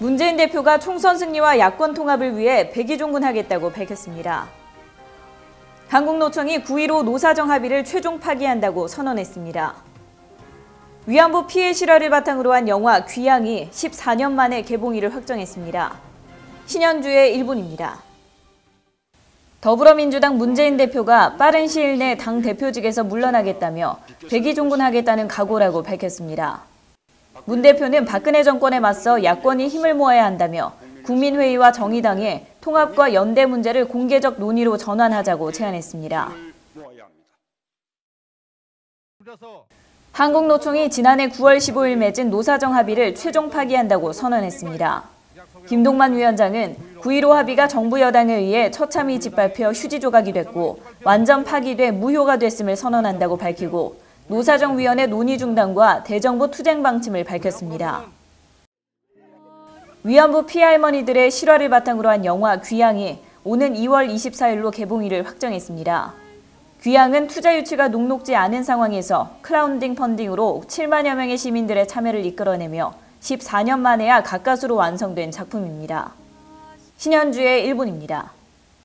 문재인 대표가 총선 승리와 야권 통합을 위해 백의종군하겠다고 밝혔습니다. 한국노총이 9.15 노사정 합의를 최종 파기한다고 선언했습니다. 위안부 피해 실화를 바탕으로 한 영화 귀향이 14년 만에 개봉일을 확정했습니다. 신현주의 1분입니다. 더불어민주당 문재인 대표가 빠른 시일 내 당 대표직에서 물러나겠다며 백의종군하겠다는 각오라고 밝혔습니다. 문 대표는 박근혜 정권에 맞서 야권이 힘을 모아야 한다며 국민회의와 정의당에 통합과 연대 문제를 공개적 논의로 전환하자고 제안했습니다. 한국노총이 지난해 9월 15일 맺은 노사정 합의를 최종 파기한다고 선언했습니다. 김동만 위원장은 9.15 합의가 정부 여당에 의해 처참히 짓밟혀 휴지 조각이 됐고 완전 파기돼 무효가 됐음을 선언한다고 밝히고 노사정위원회 논의 중단과 대정부 투쟁 방침을 밝혔습니다. 위안부 피해 할머니들의 실화를 바탕으로 한 영화 귀향이 오는 2월 24일로 개봉일을 확정했습니다. 귀향은 투자 유치가 녹록지 않은 상황에서 크라운딩 펀딩으로 7만여 명의 시민들의 참여를 이끌어내며 14년 만에야 가까스로 완성된 작품입니다. 신현주의 1분입니다.